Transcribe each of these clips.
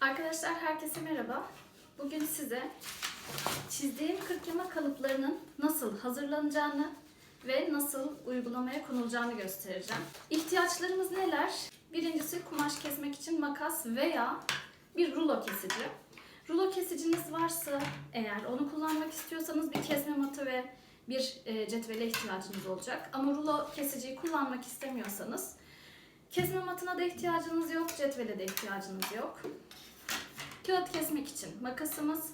Arkadaşlar herkese merhaba. Bugün size çizdiğim kırkıma kalıplarının nasıl hazırlanacağını ve nasıl uygulamaya konulacağını göstereceğim. İhtiyaçlarımız neler? Birincisi kumaş kesmek için makas veya bir rulo kesici. Rulo kesiciniz varsa eğer onu kullanmak istiyorsanız bir kesme matı ve bir e, cetvele ihtiyacınız olacak. Ama rulo kesiciyi kullanmak istemiyorsanız kesme matına da ihtiyacınız yok, cetvele de ihtiyacınız yok. Kağıt kesmek için makasımız.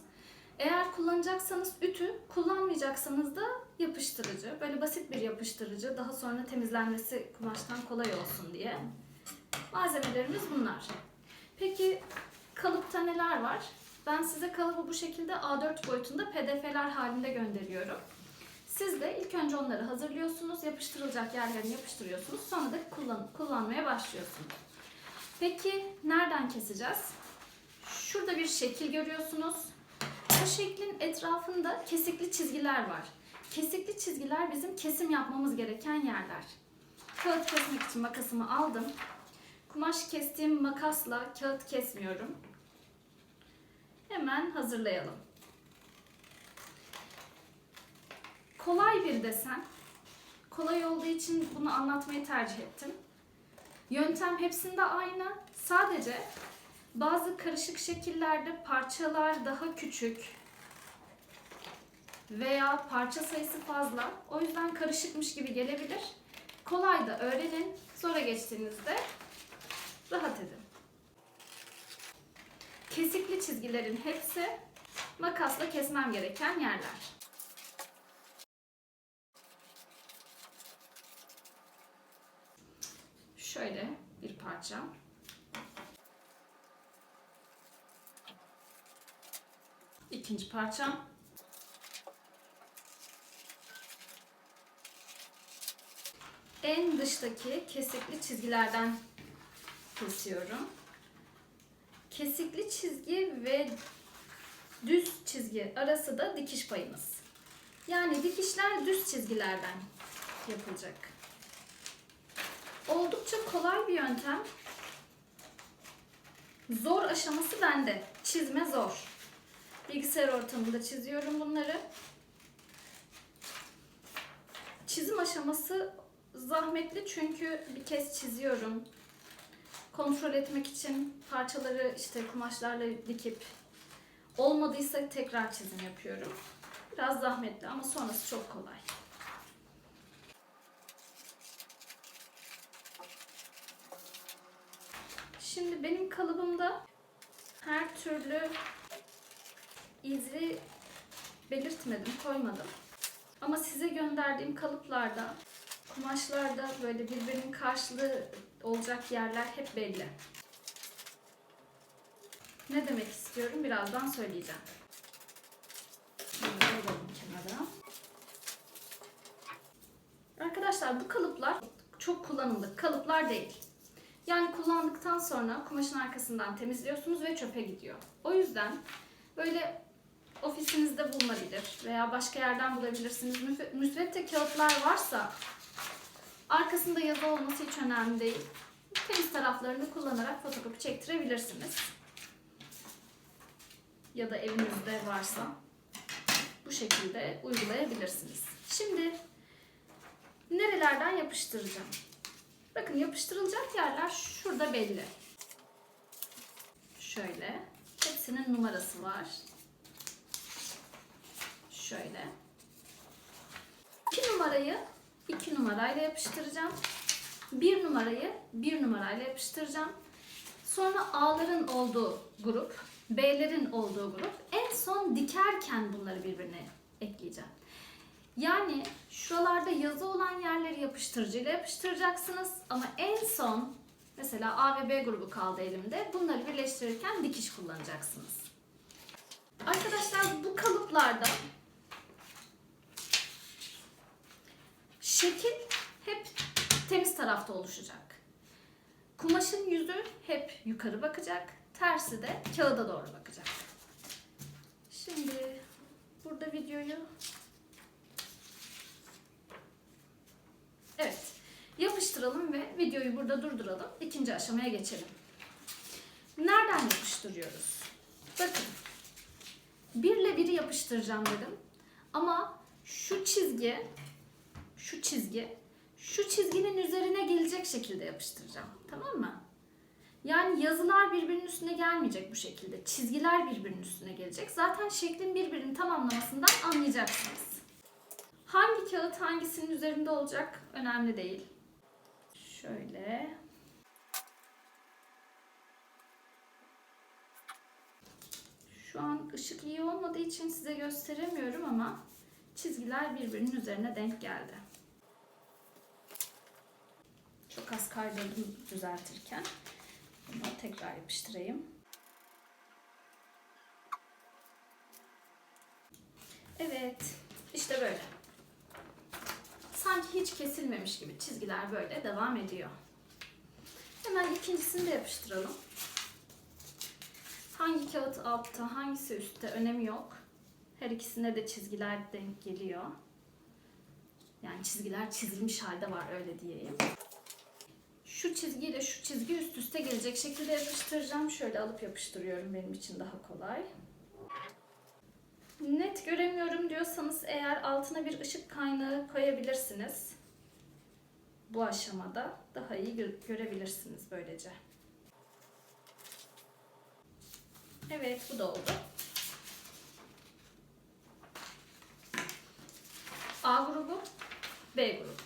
Eğer kullanacaksanız ütü, kullanmayacaksanız da yapıştırıcı. Böyle basit bir yapıştırıcı. Daha sonra temizlenmesi kumaştan kolay olsun diye. Malzemelerimiz bunlar. Peki kalıpta neler var? Ben size kalıbı bu şekilde A4 boyutunda pdf'ler halinde gönderiyorum. Siz de ilk önce onları hazırlıyorsunuz, yapıştırılacak yerlerini yapıştırıyorsunuz. Sonra da kullan kullanmaya başlıyorsunuz. Peki nereden keseceğiz? Şurada bir şekil görüyorsunuz. Bu şeklin etrafında kesikli çizgiler var. Kesikli çizgiler bizim kesim yapmamız gereken yerler. Kağıt kesmek için makasımı aldım. Kumaş kestiğim makasla kağıt kesmiyorum. Hemen hazırlayalım. Kolay bir desen. Kolay olduğu için bunu anlatmayı tercih ettim. Yöntem hepsinde aynı. Sadece bazı karışık şekillerde parçalar daha küçük veya parça sayısı fazla. O yüzden karışıkmış gibi gelebilir. Kolay da öğrenin. Sonra geçtiğinizde rahat edin. Kesikli çizgilerin hepsi makasla kesmem gereken yerler. Şöyle bir parça. İkinci parçam. En dıştaki kesikli çizgilerden kesiyorum. Kesikli çizgi ve düz çizgi arası da dikiş payımız. Yani dikişler düz çizgilerden yapılacak. Oldukça kolay bir yöntem. Zor aşaması bende. Çizme zor. Bilgisayar ortamında çiziyorum bunları. Çizim aşaması zahmetli çünkü bir kez çiziyorum. Kontrol etmek için parçaları işte kumaşlarla dikip olmadıysa tekrar çizim yapıyorum. Biraz zahmetli ama sonrası çok kolay. Şimdi benim kalıbımda her türlü izi belirtmedim, koymadım. Ama size gönderdiğim kalıplarda, kumaşlarda böyle birbirinin karşılığı olacak yerler hep belli. Ne demek istiyorum birazdan söyleyeceğim. Arkadaşlar bu kalıplar çok kullanımlık kalıplar değil. Yani kullandıktan sonra kumaşın arkasından temizliyorsunuz ve çöpe gidiyor. O yüzden böyle ofisinizde bulunabilir veya başka yerden bulabilirsiniz. Müsvedde kağıtlar varsa arkasında yazı olması hiç önemli değil. Temiz taraflarını kullanarak fotokopi çektirebilirsiniz. Ya da evinizde varsa bu şekilde uygulayabilirsiniz. Şimdi nerelerden yapıştıracağım? Bakın yapıştırılacak yerler şurada belli. Şöyle. Hepsinin numarası var. Şöyle. 2 numarayı 2 numarayla yapıştıracağım. 1 numarayı 1 numarayla yapıştıracağım. Sonra A'ların olduğu grup, B'lerin olduğu grup. En son dikerken bunları birbirine ekleyeceğim. Yani şuralarda yazı olan yerleri yapıştırıcıyla yapıştıracaksınız ama en son mesela A ve B grubu kaldı elimde. Bunları birleştirirken dikiş kullanacaksınız. Arkadaşlar bu kalıplarda şekil hep temiz tarafta oluşacak. Kumaşın yüzü hep yukarı bakacak, tersi de kağıda doğru bakacak. Şimdi burada videoyu Evet. Yapıştıralım ve videoyu burada durduralım. İkinci aşamaya geçelim. Nereden yapıştırıyoruz? Bakın. Birle biri yapıştıracağım dedim. Ama şu çizgi, şu çizgi, şu çizginin üzerine gelecek şekilde yapıştıracağım. Tamam mı? Yani yazılar birbirinin üstüne gelmeyecek bu şekilde. Çizgiler birbirinin üstüne gelecek. Zaten şeklin birbirini tamamlamasından anlayacaksınız. Hangi kağıt hangisinin üzerinde olacak önemli değil. Şöyle. Şu an ışık iyi olmadığı için size gösteremiyorum ama çizgiler birbirinin üzerine denk geldi. Çok az düzeltirken. Bunu tekrar yapıştırayım. Evet, işte böyle. Sanki hiç kesilmemiş gibi çizgiler böyle devam ediyor. Hemen ikincisini de yapıştıralım. Hangi kağıt altta, hangisi üstte önemi yok. Her ikisinde de çizgiler denk geliyor. Yani çizgiler çizilmiş halde var öyle diyeyim şu çizgiyle şu çizgi üst üste gelecek şekilde yapıştıracağım. Şöyle alıp yapıştırıyorum benim için daha kolay. Net göremiyorum diyorsanız eğer altına bir ışık kaynağı koyabilirsiniz. Bu aşamada daha iyi görebilirsiniz böylece. Evet bu da oldu. A grubu, B grubu.